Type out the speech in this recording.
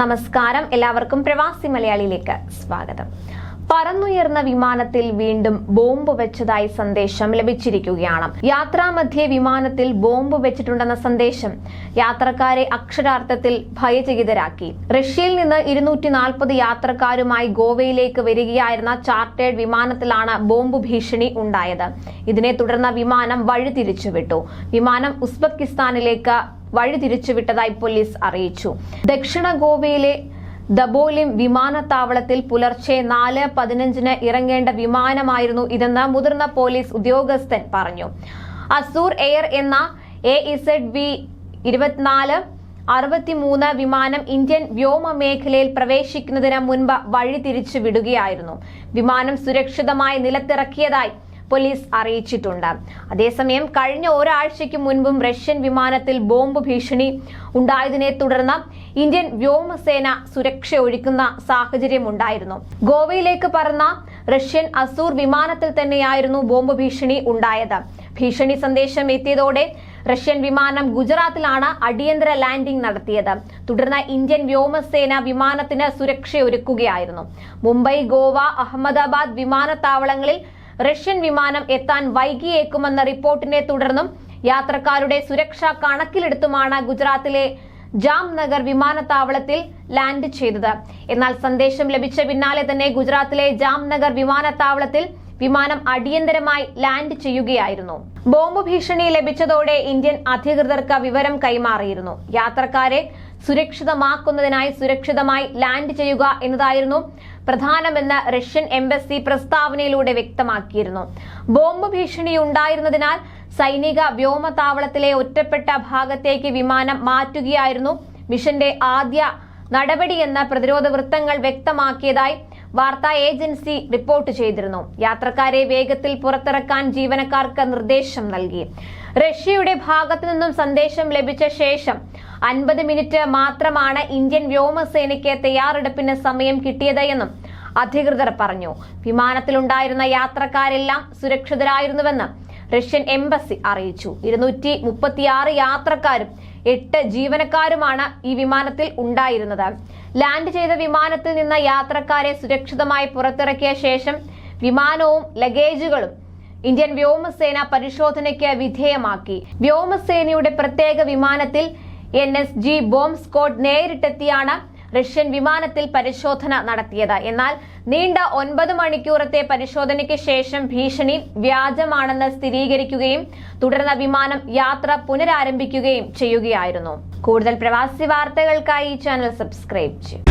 നമസ്കാരം. എല്ലാവർക്കും പ്രവാസി മലയാളിയിലേക്ക് സ്വാഗതം. പറന്നുയർന്ന വിമാനത്തിൽ വീണ്ടും ബോംബ് വെച്ചതായി സന്ദേശം ലഭിച്ചിരിക്കുകയാണ്. യാത്രാമധ്യേ വിമാനത്തിൽ ബോംബ് വെച്ചിട്ടുണ്ടെന്ന സന്ദേശം യാത്രക്കാരെ അക്ഷരാർത്ഥത്തിൽ ഭയചകിതരാക്കി. റഷ്യയിൽ നിന്ന് ഇരുന്നൂറ്റി നാൽപ്പത് യാത്രക്കാരുമായി ഗോവയിലേക്ക് വരികയായിരുന്ന ചാർട്ടേഡ് വിമാനത്തിലാണ് ബോംബ് ഭീഷണി ഉണ്ടായത്. ഇതിനെ തുടർന്ന് വിമാനം വഴിതിരിച്ചുവിട്ടു. വിമാനം ഉസ്ബെക്കിസ്ഥാനിലേക്ക് വഴിതിരിച്ചുവിട്ടതായി പോലീസ് അറിയിച്ചു. ദക്ഷിണ ഗോവയിലെ ദബോലിം വിമാനത്താവളത്തിൽ പുലർച്ചെ നാല് പതിനഞ്ചിന് ഇറങ്ങേണ്ട വിമാനമായിരുന്നു ഇതെന്ന് മുതിർന്ന പോലീസ് ഉദ്യോഗസ്ഥൻ പറഞ്ഞു. അസൂർ എയർ എന്ന എ ഇസഡ് വി ഇരുപത്തിനാല് അറുപത്തിമൂന്ന് വിമാനം ഇന്ത്യൻ വ്യോമ മേഖലയിൽ പ്രവേശിക്കുന്നതിന് മുൻപ് വഴി തിരിച്ചു വിടുകയായിരുന്നു വിമാനം സുരക്ഷിതമായി നിലത്തിറക്കിയതായി പോലീസ് അറിയിച്ചിട്ടുണ്ട്. അതേസമയം കഴിഞ്ഞ ഒരാഴ്ചയ്ക്ക് മുൻപും റഷ്യൻ വിമാനത്തിൽ ബോംബ് ഭീഷണി ഉണ്ടായതിനെ തുടർന്ന് ഇന്ത്യൻ വ്യോമസേന സുരക്ഷ ഒരുക്കുന്ന സാഹചര്യമുണ്ടായിരുന്നു ഗോവയിലേക്ക് പറന്ന റഷ്യൻ അസൂർ വിമാനത്തിൽ തന്നെയായിരുന്നു ബോംബ് ഭീഷണി ഉണ്ടായത്. ഭീഷണി സന്ദേശം എത്തിയതോടെ റഷ്യൻ വിമാനം ഗുജറാത്തിലാണ് അടിയന്തര ലാൻഡിംഗ് നടത്തിയത്. തുടർന്ന് ഇന്ത്യൻ വ്യോമസേന വിമാനത്തിന് സുരക്ഷയൊരുക്കുകയായിരുന്നു. മുംബൈ ഗോവ അഹമ്മദാബാദ് വിമാനത്താവളങ്ങളിൽ റഷ്യൻ വിമാനം എത്താൻ വൈകിയേക്കുമെന്ന റിപ്പോർട്ടിനെ തുടർന്നും യാത്രക്കാരുടെ സുരക്ഷ കണക്കിലെടുത്തുമാണ് ഗുജറാത്തിലെ ജാംനഗർ വിമാനത്താവളത്തിൽ ലാൻഡ് ചെയ്തത്. എന്നാൽ സന്ദേശം ലഭിച്ച പിന്നാലെ തന്നെ ഗുജറാത്തിലെ ജാംനഗർ വിമാനത്താവളത്തിൽ വിമാനം അടിയന്തരമായി ലാൻഡ് ചെയ്യുകയായിരുന്നു. ബോംബ് ഭീഷണി ലഭിച്ചതോടെ ഇന്ത്യൻ അധികൃതർക്ക് വിവരം കൈമാറിയിരുന്നു. യാത്രക്കാരെ സുരക്ഷിതമാക്കുന്നതിനായി സുരക്ഷിതമായി ലാൻഡ് ചെയ്യുക എന്നതായിരുന്നു പ്രധാനമെന്ന് റഷ്യൻ എംബസി പ്രസ്താവനയിലൂടെ വ്യക്തമാക്കിയിരുന്നു. ബോംബ് ഭീഷണി ഉണ്ടായിരുന്നതിനാൽ സൈനിക വ്യോമതാവളത്തിലെ ഒറ്റപ്പെട്ട ഭാഗത്തേക്ക് വിമാനം മാറ്റുകയായിരുന്നു മിഷന്റെ ആദ്യ നടപടിയെന്ന് പ്രതിരോധ വൃത്തങ്ങൾ വ്യക്തമാക്കിയതായി വാർത്താ ഏജൻസി റിപ്പോർട്ട് ചെയ്തിരുന്നു. യാത്രക്കാരെ വേഗത്തിൽ പുറത്തിറക്കാൻ ജീവനക്കാർക്ക് നിർദ്ദേശം നൽകി. റഷ്യയുടെ ഭാഗത്തു നിന്നും സന്ദേശം ലഭിച്ച ശേഷം അൻപത് മിനിറ്റ് മാത്രമാണ് ഇന്ത്യൻ വ്യോമസേനയ്ക്ക് തയ്യാറെടുപ്പിന് സമയം കിട്ടിയത് എന്നും അധികൃതർ പറഞ്ഞു. വിമാനത്തിലുണ്ടായിരുന്ന യാത്രക്കാരെല്ലാം സുരക്ഷിതരായിരുന്നുവെന്ന് റഷ്യൻ എംബസി അറിയിച്ചു. ഇരുന്നൂറ്റി മുപ്പത്തിയാറ് യാത്രക്കാരും എട്ട് ജീവനക്കാരുമാണ് ഈ വിമാനത്തിൽ ഉണ്ടായിരുന്നത്. ലാൻഡ് ചെയ്ത വിമാനത്തിൽ നിന്ന് യാത്രക്കാരെ സുരക്ഷിതമായി പുറത്തിറക്കിയ ശേഷം വിമാനവും ലഗേജുകളും ഇന്ത്യൻ വ്യോമസേന പരിശോധനയ്ക്ക് വിധേയമാക്കി. വ്യോമസേനയുടെ പ്രത്യേക വിമാനത്തിൽ N S G bomb squad നേരിട്ടെത്തിയാണ് Russian വിമാനത്തിൽ പരിശോധന നടത്തിയത്. എന്നാൽ നീണ്ട ഒൻപത് മണിക്കൂറത്തെ പരിശോധനയ്ക്ക് ശേഷം ഭീഷണി വ്യാജമാണെന്ന് സ്ഥിരീകരിക്കുകയും തുടർന്ന് വിമാനം യാത്ര പുനരാരംഭിക്കുകയും ചെയ്യുകയായിരുന്നു. കൂടുതൽ പ്രവാസി വാർത്തകൾക്കായി ഈ ചാനൽ സബ്സ്ക്രൈബ് ചെയ്യും.